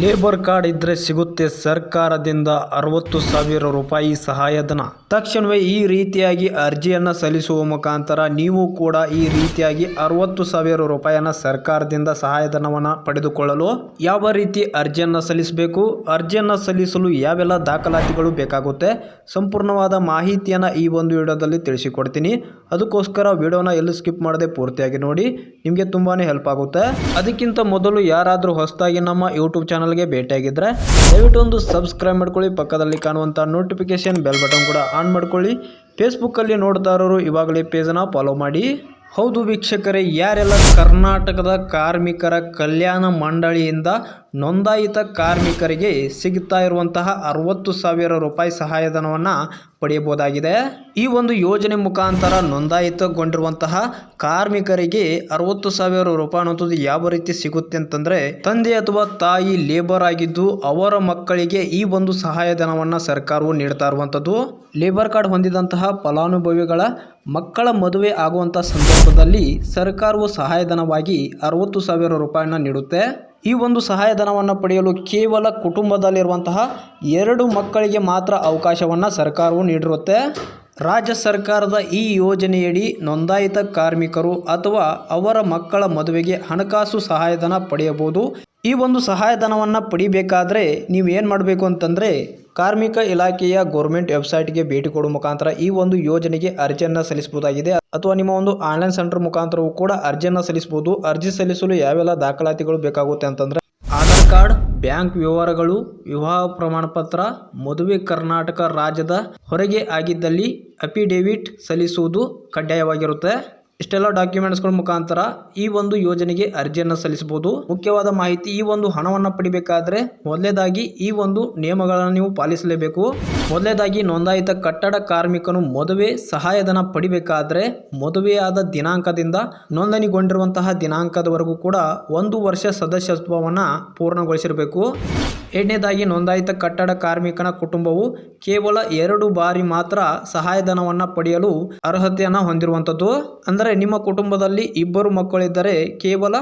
Labour card ಇದ್ರೆ ಸಿಗುತ್ತೆ ಸರ್ಕಾರದಿಂದ ಅರವತ್ತು ಸಾವಿರ ರೂಪಾಯಿ ಸಹಾಯಧನ ತಕ್ಷಣವೇ ಈ ರೀತಿಯಾಗಿ ಅರ್ಜಿಯನ್ನ ಸಲ್ಲಿಸುವ ಮುಖಾಂತರ ನೀವು ಕೂಡ ಈ ರೀತಿಯಾಗಿ ಅರವತ್ತು ಸಾವಿರ ರೂಪಾಯಿಯನ್ನ ಸರ್ಕಾರದಿಂದ ಸಹಾಯಧನವನ್ನ ಪಡೆದುಕೊಳ್ಳಲು ಯಾವ ರೀತಿ ಅರ್ಜಿಯನ್ನ ಸಲ್ಲಿಸಬೇಕು, ಅರ್ಜಿಯನ್ನ ಸಲ್ಲಿಸಲು ಯಾವೆಲ್ಲ ದಾಖಲಾತಿಗಳು ಬೇಕಾಗುತ್ತೆ, ಸಂಪೂರ್ಣವಾದ ಮಾಹಿತಿಯನ್ನ ಈ ಒಂದು ವಿಡಿಯೋದಲ್ಲಿ ತಿಳಿಸಿಕೊಡ್ತೀನಿ. ಅದಕ್ಕೋಸ್ಕರ ವಿಡಿಯೋನ ಎಲ್ಲಿ ಸ್ಕಿಪ್ ಮಾಡದೆ ಪೂರ್ತಿಯಾಗಿ ನೋಡಿ, ನಿಮಗೆ ತುಂಬಾನೇ ಹೆಲ್ಪ್ ಆಗುತ್ತೆ. ಅದಕ್ಕಿಂತ ಮೊದಲು ಯಾರಾದರೂ ಹೊಸದಾಗಿ ನಮ್ಮ ಯೂಟ್ಯೂಬ್ ಚಾನಲ್ಗೆ ಭೇಟಿಯಾಗಿದ್ದರೆ ದಯವಿಟ್ಟು ಒಂದು ಸಬ್ಸ್ಕ್ರೈಬ್ ಮಾಡ್ಕೊಳ್ಳಿ. ಪಕ್ಕದಲ್ಲಿ ಕಾಣುವಂಥ ನೋಟಿಫಿಕೇಶನ್ ಬೆಲ್ ಬಟನ್ ಕೂಡ ಆನ್ ಮಾಡ್ಕೊಳ್ಳಿ. ಫೇಸ್ಬುಕ್ಕಲ್ಲಿ ನೋಡ್ತಾ ಇರೋರು ಇವಾಗಲೇ ಪೇಜನ್ನು ಫಾಲೋ ಮಾಡಿ. ಹೌದು ವೀಕ್ಷಕರೇ, ಯಾರೆಲ್ಲ ಕರ್ನಾಟಕದ ಕಾರ್ಮಿಕರ ಕಲ್ಯಾಣ ಮಂಡಳಿಯಿಂದ ನೋಂದಾಯಿತ ಕಾರ್ಮಿಕರಿಗೆ ಸಿಗ್ತಾ ಇರುವಂತಹ ಅರವತ್ತು ಸಾವಿರ ರೂಪಾಯಿ ಸಹಾಯಧನವನ್ನು ಪಡೆಯಬಹುದಾಗಿದೆ. ಈ ಒಂದು ಯೋಜನೆ ಮುಖಾಂತರ ನೋಂದಾಯಿತಗೊಂಡಿರುವಂತಹ ಕಾರ್ಮಿಕರಿಗೆ ಅರವತ್ತು ಸಾವಿರ ರೂಪಾಯಿ ಅನ್ನೋದು ಯಾವ ರೀತಿ ಸಿಗುತ್ತೆ ಅಂತಂದ್ರೆ, ತಂದೆ ಅಥವಾ ತಾಯಿ ಲೇಬರ್ ಆಗಿದ್ದು ಅವರ ಮಕ್ಕಳಿಗೆ ಈ ಒಂದು ಸಹಾಯಧನವನ್ನು ಸರ್ಕಾರವು ನೀಡ್ತಾ ಇರುವಂಥದ್ದು. ಲೇಬರ್ ಕಾರ್ಡ್ ಹೊಂದಿದಂತಹ ಫಲಾನುಭವಿಗಳ ಮಕ್ಕಳ ಮದುವೆ ಆಗುವಂತಹ ಸಂದರ್ಭದಲ್ಲಿ ಸರ್ಕಾರವು ಸಹಾಯಧನವಾಗಿ ಅರವತ್ತು ಸಾವಿರ ರೂಪಾಯಿನ ನೀಡುತ್ತೆ. ಈ ಒಂದು ಸಹಾಯಧನವನ್ನು ಪಡೆಯಲು ಕೇವಲ ಕುಟುಂಬದಲ್ಲಿರುವಂತಹ ಎರಡು ಮಕ್ಕಳಿಗೆ ಮಾತ್ರ ಅವಕಾಶವನ್ನು ಸರ್ಕಾರವು ನೀಡಿರುತ್ತೆ. ರಾಜ್ಯ ಸರ್ಕಾರದ ಈ ಯೋಜನೆಯಡಿ ನೋಂದಾಯಿತ ಕಾರ್ಮಿಕರು ಅಥವಾ ಅವರ ಮಕ್ಕಳ ಮದುವೆಗೆ ಹಣಕಾಸು ಸಹಾಯಧನ ಪಡೆಯಬಹುದು. ಈ ಒಂದು ಸಹಾಯಧನವನ್ನು ಪಡಿಬೇಕಾದರೆ ನೀವು ಏನು ಮಾಡಬೇಕು ಅಂತಂದರೆ ಕಾರ್ಮಿಕ ಇಲಾಖೆಯ ಗೌರ್ಮೆಂಟ್ ವೆಬ್ಸೈಟ್ಗೆ ಭೇಟಿ ಕೊಡುವ ಮುಖಾಂತರ ಈ ಒಂದು ಯೋಜನೆಗೆ ಅರ್ಜಿಯನ್ನು ಸಲ್ಲಿಸಬಹುದಾಗಿದೆ. ಅಥವಾ ನಿಮ್ಮ ಒಂದು ಆನ್ಲೈನ್ ಸೆಂಟರ್ ಮುಖಾಂತರವೂ ಕೂಡ ಅರ್ಜಿಯನ್ನು ಸಲ್ಲಿಸಬಹುದು. ಅರ್ಜಿ ಸಲ್ಲಿಸಲು ಯಾವೆಲ್ಲ ದಾಖಲಾತಿಗಳು ಬೇಕಾಗುತ್ತೆ ಅಂತಂದರೆ ಆಧಾರ್ ಕಾರ್ಡ್, ಬ್ಯಾಂಕ್ ವ್ಯವಹಾರಗಳು, ವಿವಾಹ ಪ್ರಮಾಣ ಪತ್ರ ಮದುವೆ ಕರ್ನಾಟಕ ರಾಜ್ಯದ ಹೊರಗೆ ಆಗಿದ್ದಲ್ಲಿ ಅಫಿಡೇವಿಟ್ ಸಲ್ಲಿಸುವುದು ಕಡ್ಡಾಯವಾಗಿರುತ್ತೆ. ಇಷ್ಟೆಲ್ಲ ಡಾಕ್ಯುಮೆಂಟ್ಸ್ಗಳ ಮುಖಾಂತರ ಈ ಒಂದು ಯೋಜನೆಗೆ ಅರ್ಜಿಯನ್ನು ಸಲ್ಲಿಸಬಹುದು. ಮುಖ್ಯವಾದ ಮಾಹಿತಿ ಈ ಒಂದು ಹಣವನ್ನು ಪಡಿಬೇಕಾದ್ರೆ ಮೊದಲೇದಾಗಿ ಈ ಒಂದು ನಿಯಮಗಳನ್ನು ನೀವು ಪಾಲಿಸಲೇಬೇಕು. ಮೊದಲೇದಾಗಿ ನೋಂದಾಯಿತ ಕಟ್ಟಡ ಕಾರ್ಮಿಕನು ಮದುವೆ ಸಹಾಯಧನ ಪಡಿಬೇಕಾದ್ರೆ ಮದುವೆಯಾದ ದಿನಾಂಕದಿಂದ ನೋಂದಣಿಗೊಂಡಿರುವಂತಹ ದಿನಾಂಕದವರೆಗೂ ಕೂಡ ಒಂದು ವರ್ಷ ಸದಸ್ಯತ್ವವನ್ನು ಪೂರ್ಣಗೊಳಿಸಿರಬೇಕು. ಎರಡನೇದಾಗಿ ನೋಂದಾಯಿತ ಕಟ್ಟಡ ಕಾರ್ಮಿಕನ ಕುಟುಂಬವು ಕೇವಲ ಎರಡು ಬಾರಿ ಮಾತ್ರ ಸಹಾಯಧನವನ್ನು ಪಡೆಯಲು ಅರ್ಹತೆಯನ್ನು ಹೊಂದಿರುವಂಥದ್ದು. ಅಂದರೆ ನಿಮ್ಮ ಕುಟುಂಬದಲ್ಲಿ ಇಬ್ಬರು ಮಕ್ಕಳಿದ್ದರೆ ಕೇವಲ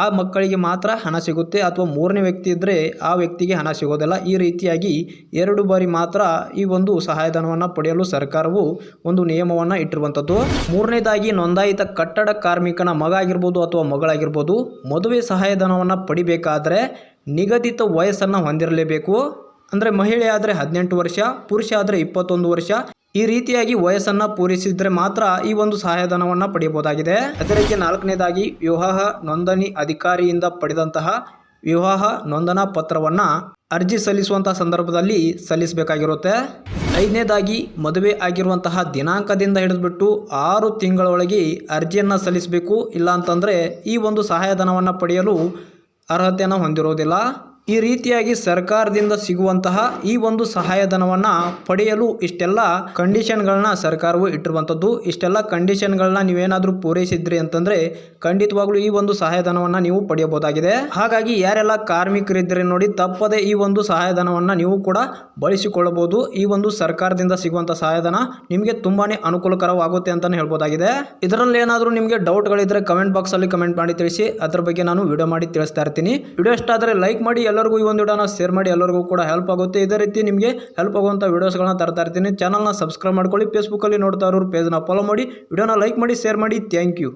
ಆ ಮಕ್ಕಳಿಗೆ ಮಾತ್ರ ಹಣ ಸಿಗುತ್ತೆ, ಅಥವಾ ಮೂರನೇ ವ್ಯಕ್ತಿ ಇದ್ದರೆ ಆ ವ್ಯಕ್ತಿಗೆ ಹಣ ಸಿಗೋದಿಲ್ಲ. ಈ ರೀತಿಯಾಗಿ ಎರಡು ಬಾರಿ ಮಾತ್ರ ಈ ಒಂದು ಸಹಾಯಧನವನ್ನು ಪಡೆಯಲು ಸರ್ಕಾರವು ಒಂದು ನಿಯಮವನ್ನು ಇಟ್ಟಿರುವಂಥದ್ದು ಮೂರನೇದಾಗಿ ನೋಂದಾಯಿತ ಕಟ್ಟಡ ಕಾರ್ಮಿಕನ ಮಗ ಆಗಿರ್ಬೋದು ಅಥವಾ ಮಗಳಾಗಿರ್ಬೋದು ಮದುವೆ ಸಹಾಯಧನವನ್ನು ಪಡಿಬೇಕಾದರೆ ನಿಗದಿತ ವಯಸ್ಸನ್ನು ಹೊಂದಿರಲೇಬೇಕು. ಅಂದರೆ ಮಹಿಳೆ ಆದರೆ ಹದಿನೆಂಟು ವರ್ಷ, ಪುರುಷ ಆದರೆ ಇಪ್ಪತ್ತೊಂದು ವರ್ಷ, ಈ ರೀತಿಯಾಗಿ ವಯಸ್ಸನ್ನು ಪೂರೈಸಿದರೆ ಮಾತ್ರ ಈ ಒಂದು ಸಹಾಯಧನವನ್ನು ಪಡೆಯಬಹುದಾಗಿದೆ. ಅದೇ ರೀತಿ ನಾಲ್ಕನೇದಾಗಿ ವಿವಾಹ ನೋಂದಣಿ ಅಧಿಕಾರಿಯಿಂದ ಪಡೆದಂತಹ ವಿವಾಹ ನೋಂದನಾ ಪತ್ರವನ್ನು ಅರ್ಜಿ ಸಲ್ಲಿಸುವಂತಹ ಸಂದರ್ಭದಲ್ಲಿ ಸಲ್ಲಿಸಬೇಕಾಗಿರುತ್ತೆ. ಐದನೇದಾಗಿ, ಮದುವೆ ಆಗಿರುವಂತಹ ದಿನಾಂಕದಿಂದ ಹಿಡಿದುಬಿಟ್ಟು ಆರು ತಿಂಗಳೊಳಗೆ ಅರ್ಜಿಯನ್ನು ಸಲ್ಲಿಸಬೇಕು. ಇಲ್ಲ ಅಂತಂದರೆ ಈ ಒಂದು ಸಹಾಯಧನವನ್ನು ಪಡೆಯಲು ಅರ್ಹತೆಯನ್ನು ಹೊಂದಿರೋದಿಲ್ಲ. ಈ ರೀತಿಯಾಗಿ ಸರ್ಕಾರದಿಂದ ಸಿಗುವಂತಹ ಈ ಒಂದು ಸಹಾಯಧನವನ್ನು ಪಡೆಯಲು ಇಷ್ಟೆಲ್ಲ ಕಂಡೀಷನ್ಗಳನ್ನ ಸರ್ಕಾರವು ಇಟ್ಟಿರುವಂಥದ್ದು. ಇಷ್ಟೆಲ್ಲ ಕಂಡೀಷನ್ಗಳನ್ನ ನೀವೇನಾದರೂ ಪೂರೈಸಿದ್ರಿ ಅಂತಂದರೆ ಖಂಡಿತವಾಗ್ಲೂ ಈ ಒಂದು ಸಹಾಯಧನವನ್ನು ನೀವು ಪಡೆಯಬಹುದಾಗಿದೆ. ಹಾಗಾಗಿ ಯಾರೆಲ್ಲ ಕಾರ್ಮಿಕರಿದ್ದರೆ ನೋಡಿ ತಪ್ಪದೆ ಈ ಒಂದು ಸಹಾಯಧನವನ್ನು ನೀವು ಕೂಡ ಬಳಸಿಕೊಳ್ಳಬಹುದು. ಈ ಒಂದು ಸರ್ಕಾರದಿಂದ ಸಿಗುವಂಥ ಸಹಾಯಧನ ನಿಮಗೆ ತುಂಬಾ ಅನುಕೂಲಕರವಾಗುತ್ತೆ ಅಂತಲೇ ಹೇಳ್ಬೋದಾಗಿದೆ. ಇದರಲ್ಲಿ ಏನಾದರೂ ನಿಮಗೆ ಡೌಟ್ಗಳಿದ್ದರೆ ಕಮೆಂಟ್ ಬಾಕ್ಸಲ್ಲಿ ಕಮೆಂಟ್ ಮಾಡಿ ತಿಳಿಸಿ. ಅದರ ಬಗ್ಗೆ ನಾನು ವಿಡಿಯೋ ಮಾಡಿ ತಿಳಿಸ್ತಾ ಇರ್ತೀನಿ. ವಿಡಿಯೋ ಇಷ್ಟ ಆದರೆ ಲೈಕ್ ಮಾಡಿ ಎಲ್ಲರಿಗೂ ಈ ಒಂದು ವಿಡಿಯೋನ ಶೇರ್ ಮಾಡಿ ಎಲ್ಲರಿಗೂ ಕೂಡ ಹೆಲ್ಪ್ ಆಗುತ್ತೆ. ಇದೇ ರೀತಿ ನಿಮಗೆ ಹೆಲ್ಪ್ ಆಗುವಂಥ ವೀಡಿಯೋಸ್ಗಳನ್ನ ತರ್ತಾ ಇರ್ತೀನಿ. ಚಾನಲ್ನ ಸಬ್ಸ್ಕ್ರೈಬ್ ಮಾಡ್ಕೊಳ್ಳಿ. ಫೇಸ್ಬುಕ್ಕಲ್ಲಿ ನೋಡ್ತಾ ಇರೋರು ಪೇಜ್ನ ಫಾಲೋ ಮಾಡಿ. ವಿಡಿಯೋನ ಲೈಕ್ ಮಾಡಿ ಶೇರ್ ಮಾಡಿ. Thank you